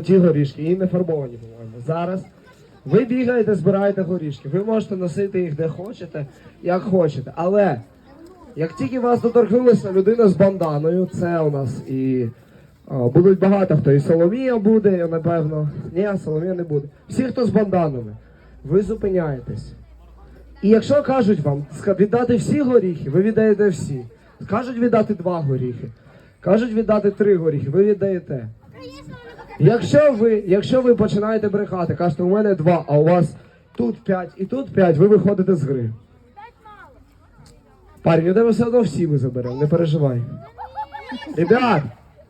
Ті горішки, і не фарбовані, по-моєму. Зараз ви бігаєте, збираєте горішки. Ви можете носити їх де хочете, як хочете. Але як тільки вас доторкнулася людина з банданою, це у нас і о, будуть багато хто. І Соломія буде, напевно. Ні, Соломія не буде. Всі, хто з банданами, ви зупиняєтесь. І якщо кажуть вам віддати всі горіхи, ви віддаєте всі. Кажуть віддати два горіхи. Кажуть віддати три горіхи, ви віддаєте. Якщо ви, якщо ви починаєте брехати, кажете, у мене два, а у вас тут п'ять і тут п'ять, ви виходите з гри. Парень, у тебе все одно всі ми заберемо, не переживай. Ребят,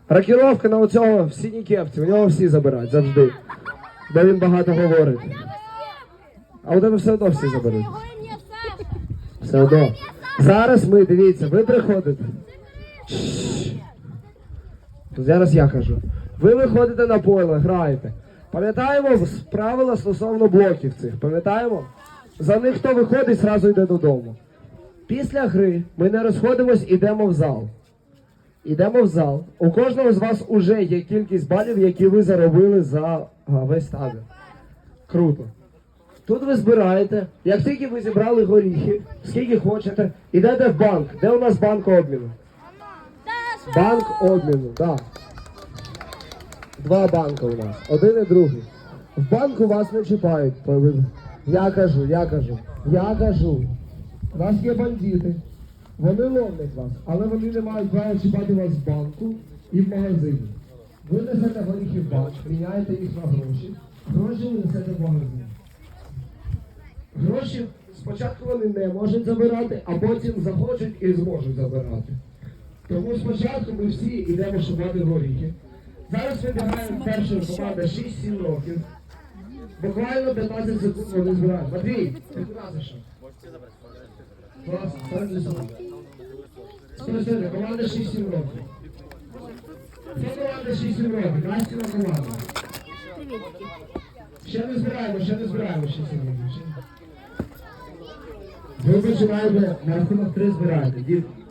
рокіровка на оцього в синій кепці, у нього всі забирають завжди. Де він багато говорить. А у тебе все одно всі заберуть. Все одно. Зараз ми, дивіться, ви приходите. Зараз я кажу. Ви виходите на поле, граєте. Пам'ятаємо правила стосовно блоків цих. Пам'ятаємо? За них хто виходить, зразу йде додому. Після гри ми не розходимось, ідемо в зал. Ідемо в зал. У кожного з вас уже є кількість балів, які ви заробили за весь табір. Круто. Тут ви збираєте, як тільки ви зібрали горіхи, скільки хочете, ідете в банк. Де у нас банк обміну? Банк обміну, так. Два банки у нас, один і другий. В банку вас не чіпають. Я кажу, я кажу, я кажу. У нас є бандити. Вони ловлять вас, але вони не мають права чіпати вас в банку і в магазині. Ви несете горіхи в банк, міняєте їх на гроші. Гроші ви несете в магазин. Гроші спочатку вони не можуть забирати, а потім захочуть і зможуть забирати. Тому спочатку ми всі йдемо шукати горіхи. Зараз вибігає перша команда 6-7 років. Буквально 15 секунд вони збирають. Матвій, ти куди зайшов? Клас. Спросили, команда 6-7 років. Це команда 6-7 років, Настіна команда. Ще не збираємо, ще не збираємо 6 років. Ви починаєте, Настіна 3 збираєте, дітки.